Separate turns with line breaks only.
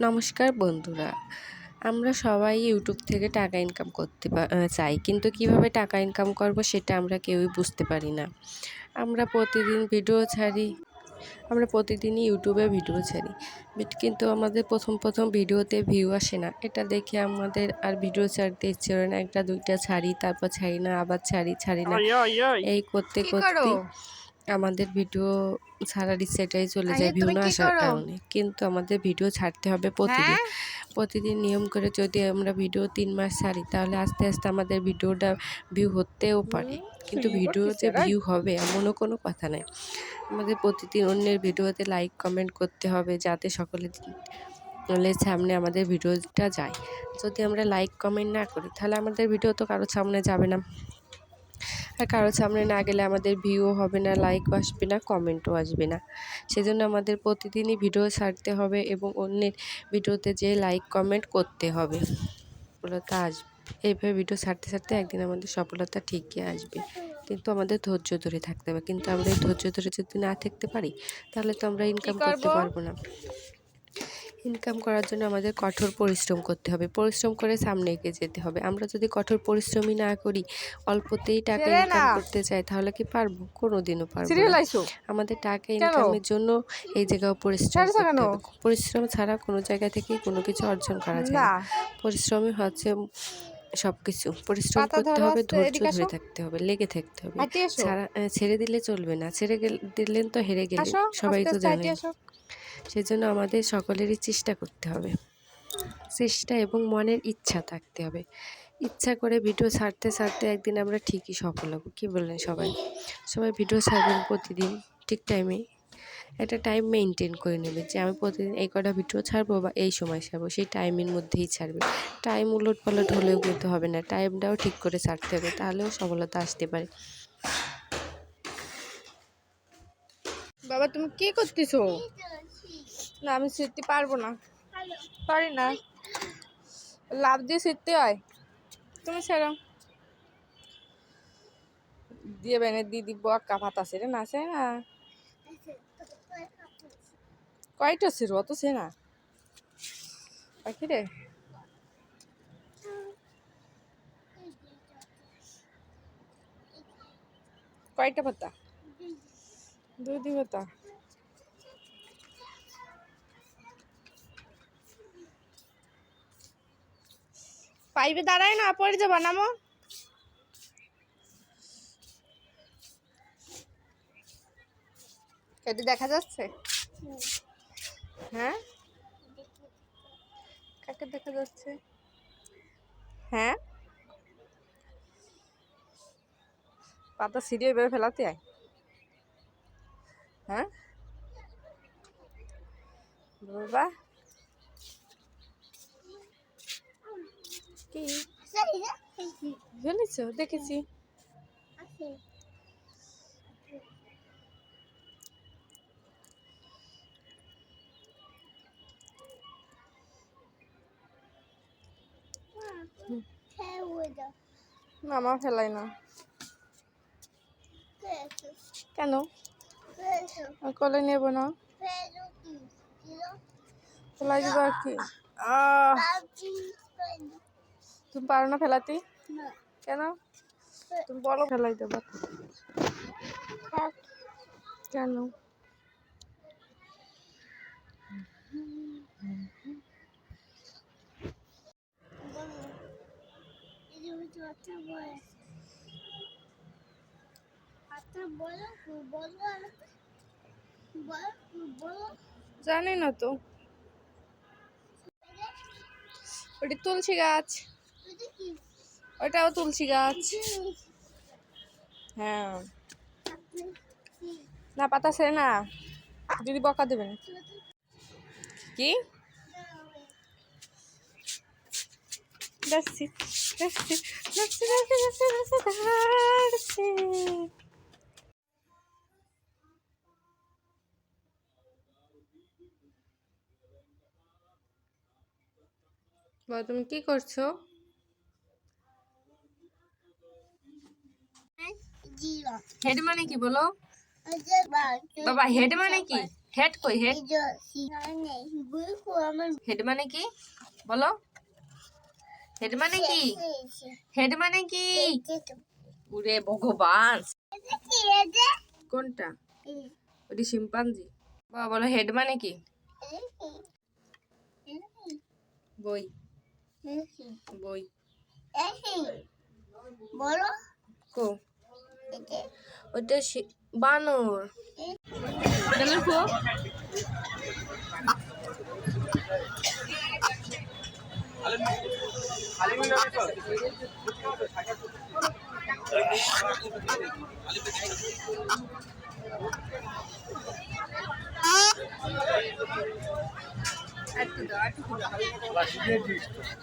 নমস্কার বন্ধুরা। আমরা সবাই ইউটিউব থেকে টাকা ইনকাম করতে চাই কিন্তু কীভাবে টাকা ইনকাম করব সেটা আমরা কেউই বুঝতে পারি না। আমরা প্রতিদিন ভিডিও ছাড়ি আমরা প্রতিদিনই ইউটিউবে ভিডিও ছাড়ি। বাট কিন্তু আমাদের প্রথম প্রথম ভিডিওতে ভিউ আসে না। এটা দেখে আমাদের আর ভিডিও ছাড়তে ইচ্ছে করে না। একটা দুইটা ছাড়ি তারপর ছাড়ি না আবার ছাড়ি ছাড়ি না। এই করতে করতে
করো?
আমাদের ভিডিও ছাড়ার ইচ্ছেটাই চলে যায় ভিউ না আসার কারণে। কিন্তু আমাদের ভিডিও ছাড়তে হবে প্রতিদিন।
হ্যাঁ?
প্রতিদিন নিয়ম করে যদি আমরা ভিডিও তিন মাস ছাড়ি তাহলে আস্তে আস্তে আমাদের ভিডিওটা ভিউ হতেও পারে। কিন্তু ভিডিও যে ভিউ হবে এমনও কোনো কথা নাই। আমাদের প্রতিদিন অন্যের ভিডিওতে লাইক কমেন্ট করতে হবে যাতে সকলে সামনে আমাদের ভিডিওটা যায়। যদি আমরা লাইক কমেন্ট না করি তাহলে আমাদের ভিডিও তো কারোর সামনে যাবে না। কারোর সামনে না গেলে আমাদের ভিউও হবে না লাইকও আসবে না কমেন্টও আসবে না। সেজন্য আমাদের প্রতিদিনই ভিডিও ছাড়তে হবে এবং অন্যের ভিডিওতে যে লাইক কমেন্ট করতে হবে। সফলতা আসবে। এইভাবে ভিডিও ছাড়তে ছাড়তে একদিন আমাদের সফলতা ঠিকই আসবে। কিন্তু আমাদের ধৈর্য ধরে থাকতে হবে। কিন্তু আমরা এই ধৈর্য ধরে যদি না থাকতে পারি তাহলে তো আমরা ইনকাম করতে পারব না। ইনকাম করার জন্য আমাদের কঠোর পরিশ্রম করতে হবে। পরিশ্রম করে সামনে এগিয়ে যেতে হবে। আমরা যদি কঠোর পরিশ্রমই না করি অল্পতেই টাকা ইনকাম করতে চাই তাহলে কি পারব? কোনোদিনও পারব আমাদের টাকা ইনকামের জন্য এই জায়গায় পরিশ্রম পরিশ্রম ছাড়া কোনো জায়গা থেকেই কোনো কিছু অর্জন করা যায়
না।
পরিশ্রমই হচ্ছে সব কিছু পরিশ্রম করতে হবে ধৈর্য ধরে থাকতে হবে লেগে থাকতে হবে। ছাড়া দিলে চলবে না। ছেড়ে দিলেন তো হেরে গেলে সবাই তো জানে সেজন্য আমাদের সকলেরই চেষ্টা করতে হবে। চেষ্টা এবং মনের ইচ্ছা থাকতে হবে। ইচ্ছা করে ভিডিও ছাড়তে ছাড়তে একদিন আমরা ঠিকই সফল হব। কী বললেন সবাই? সবাই ভিডিও ছাড়বেন প্রতিদিন, ঠিক টাইমে একটা টাইম মেনটেন করে নেবে যে আমি প্রতিদিন এই কটা ভিডিও ছাড়বো বা এই সময় ছাড়বো, সেই টাইমের মধ্যেই ছাড়বে টাইম উলট পালট হলেও কিন্তু হবে না। টাইমটাও ঠিক করে ছাড়তে হবে, তাহলেও সফলতা আসতে পারে।
বাবা, তুমি কি করতেছো? না, আমি শিখতে পারব না। পারি না। লাভ দিয়ে শিখতে হয়। তুমি সেরো দিয়ে বেনে দিদি বক্কা ভাত আছে রে, না সে না কয়টা ছিল অত সে না পাখি রে। কয়টা পাতা? দুধি পাইবে, দাঁড়ায় না পড়ে যাবা, নামো। এটি দেখা যাচ্ছে? হ্যাঁ? কাকে দেখা যাচ্ছে? হ্যাঁ? পাতা সিঁড়ি এভাবে ফেলাতে আয়। হ্যাঁ? বাবা। কি? ফেলেছ? দেখেছি। মামা ফেলাই না। কেন? কলে নেব না। ফেলাই দিব আর কি তুমি পারো না ফেলাতে? কেন? তুমি বলো। ফেলাই দেবো। কেন? জানি না তো। ওটি তুলসী গাছ। ওটাও তুলসী গাছ। হ্যাঁ। না, পাতা সে না। যদি বকা দেবেন। কি? যাচ্ছি যাচ্ছি যাচ্ছি যাচ্ছি যাচ্ছি। তুমি কি করছ? হেড মানে কি বলো? বাবা হেড মানে কি? হেড কই হেড? হেড মানে কি? বলো। হেড মানে কি? হেড মানে কি? উরে ভগবান। কোনটা? ওটি শিম্পাঞ্জি। বাবা বলো হেড মানে কি? বই। বই।
বলো।
কো। ওটা বানর। la siguiente historia.